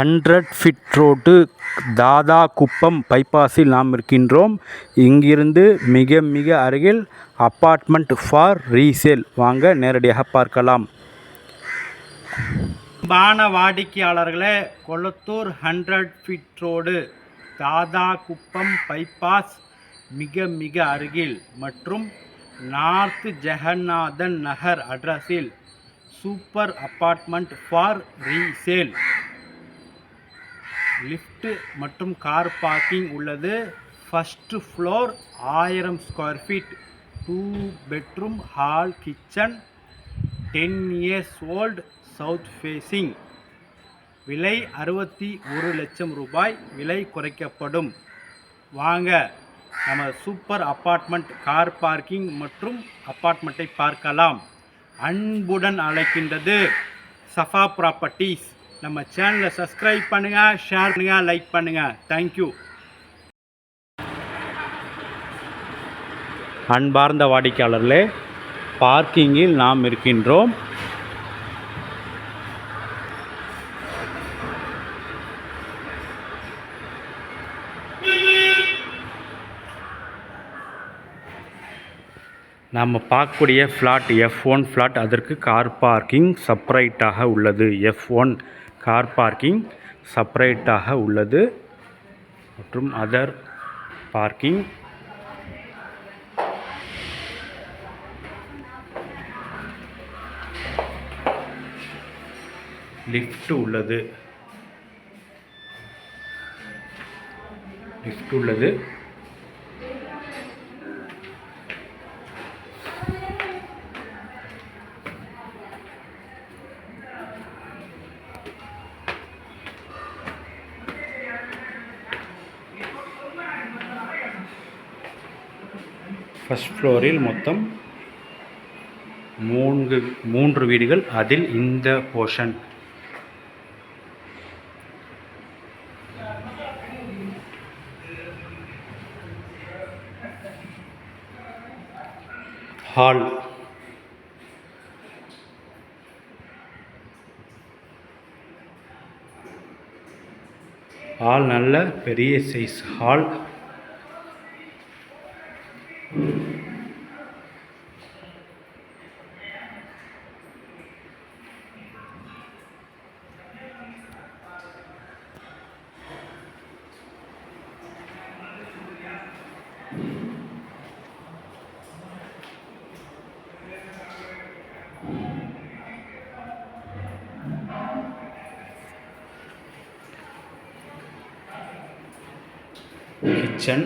Hundred feet road Dadakuppam பைபாஸில் நாம் இருக்கின்றோம். இங்கிருந்து மிக மிக அருகில் அப்பார்ட்மெண்ட் ஃபார் ரீசேல். வாங்க நேரடியாக பார்க்கலாம். அன்பான வாடிக்கையாளர்களே Kolathur hundred feet road Dadakuppam bypass மிக மிக அருகில் மற்றும் நார்த் ஜெகநாதன் நகர் அட்ரஸில் super apartment for resale. Lift மற்றும் கார் பார்க்கிங் உள்ளது. ஃபஸ்ட்டு ஃப்ளோர் ஆயிரம் square feet two bedroom hall kitchen ten years old south facing விலை அறுபத்தி ஒரு லட்சம் ரூபாய். விலை குறைக்கப்படும். வாங்க நம்ம சூப்பர் அப்பார்ட்மெண்ட் கார் பார்க்கிங் மற்றும் அப்பார்ட்மெண்ட்டை பார்க்கலாம். அன்புடன் அழைக்கின்றது சஃபா ப்ராப்பர்ட்டிஸ் நம்ம சேனலை சப்ஸ்கிரைப் பண்ணுங்கள் ஷேர் பண்ணுங்கள் லைக் பண்ணுங்கள் தேங்க்யூ அன்பார்ந்த வாடிக்கையாளர்களே பார்க்கிங்கில் நாம் இருக்கின்றோம். நம்ம பார்க்கக்கூடிய ஃப்ளாட் எஃப் ஒன் ஃப்ளாட் அதற்கு கார் பார்க்கிங் செப்பரேட்டாக உள்ளது. எஃப் ஒன் கார் பார்க்கிங் செப்பரேட்டாக உள்ளது. மற்றும் அதர் பார்க்கிங் லிஃப்ட் உள்ளது. லிஃப்ட் உள்ளது. ஃபஸ்ட் ஃப்ளோரில் மொத்தம் மூன்று மூன்று வீடுகள். அதில் இந்த போர்ஷன் ஹால் ஹால் நல்ல பெரிய size hall kitchen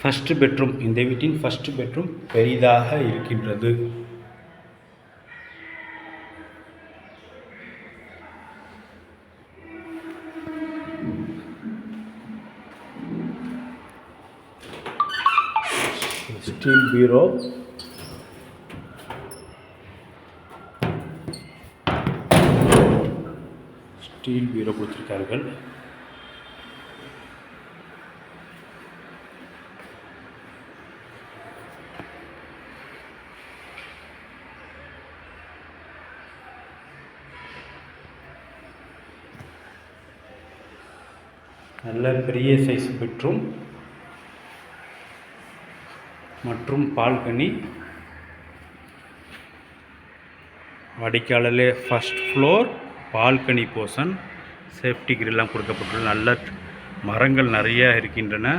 first bedroom இந்த வீட்டின் ஃபஸ்ட்டு பெட்ரூம் பெரிதாக இருக்கின்றது. ஸ்டீல் பீரோ ஸ்டீல் பீரோ கொடுத்துருக்கார்கள். நல்ல பெரிய சைஸ் பெட்ரூம் மற்றும் பால்கனி. வாடிக்கையாளர்களே first floor balcony portion safety கிரில்லாம் கொடுக்கப்பட்டுள்ள நல்ல மரங்கள் நிறைய இருக்கின்றன.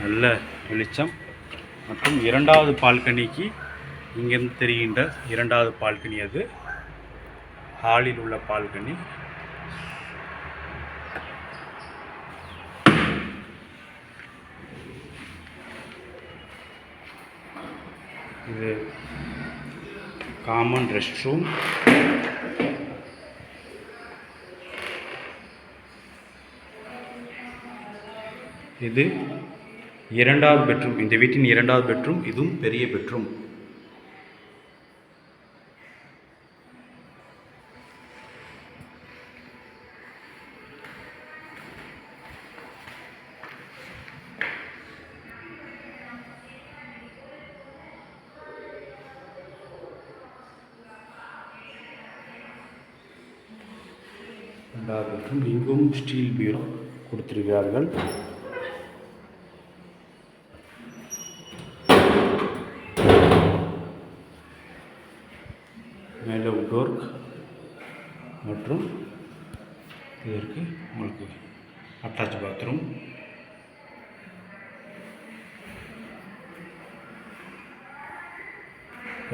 நல்ல வெளிச்சம். மற்றும் இரண்டாவது பால்கனிக்கு இங்கிருந்து தெரிகின்ற இரண்டாவது பால்கனி அது. ஹாலில் உள்ள பால்கனி. இது காமன் ரெஸ்ட் ரூம் இது இரண்டாவது பெட்ரூம் இந்த வீட்டின் இரண்டாவது பெட்ரூம் இதுவும் பெரிய பெட்ரூம் ரெண்டாவது இங்கும் ஸ்டீல் பீரோ கொடுத்திருக்கிறார்கள். மேலே டோர்க் மற்றும் இதற்கு உங்களுக்கு அட்டாச் பாத்ரூம்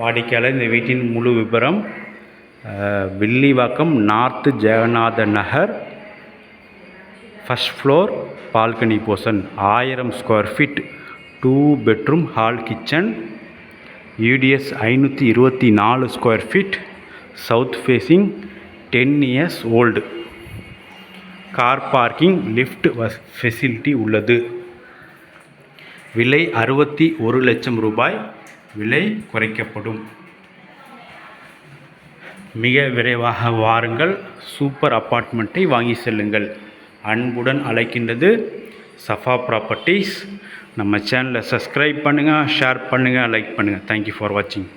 வாடிக்கையாளர் இந்த வீட்டின் முழு விபரம் Villivakkam north Jeganatha Nagar first floor balcony portion ஆயிரம் square feet two bedroom hall kitchen UDS ஐநூற்றி இருபத்தி நாலு square feet south facing ten years old car parking lift facility உள்ளது. விலை அறுபத்தி ஒரு லட்சம் ரூபாய் விலை குறைக்கப்படும். மிக விரைவாக வாருங்கள். சூப்பர் அப்பார்ட்மெண்ட்டை வாங்கி செல்லுங்கள். அன்புடன் அழைக்கின்றது சஃபா ப்ராப்பர்ட்டிஸ். நம்ம சேனலை சப்ஸ்கிரைப் பண்ணுங்கள் ஷேர் பண்ணுங்கள் லைக் பண்ணுங்கள் தேங்க்யூ ஃபார் வாட்சிங்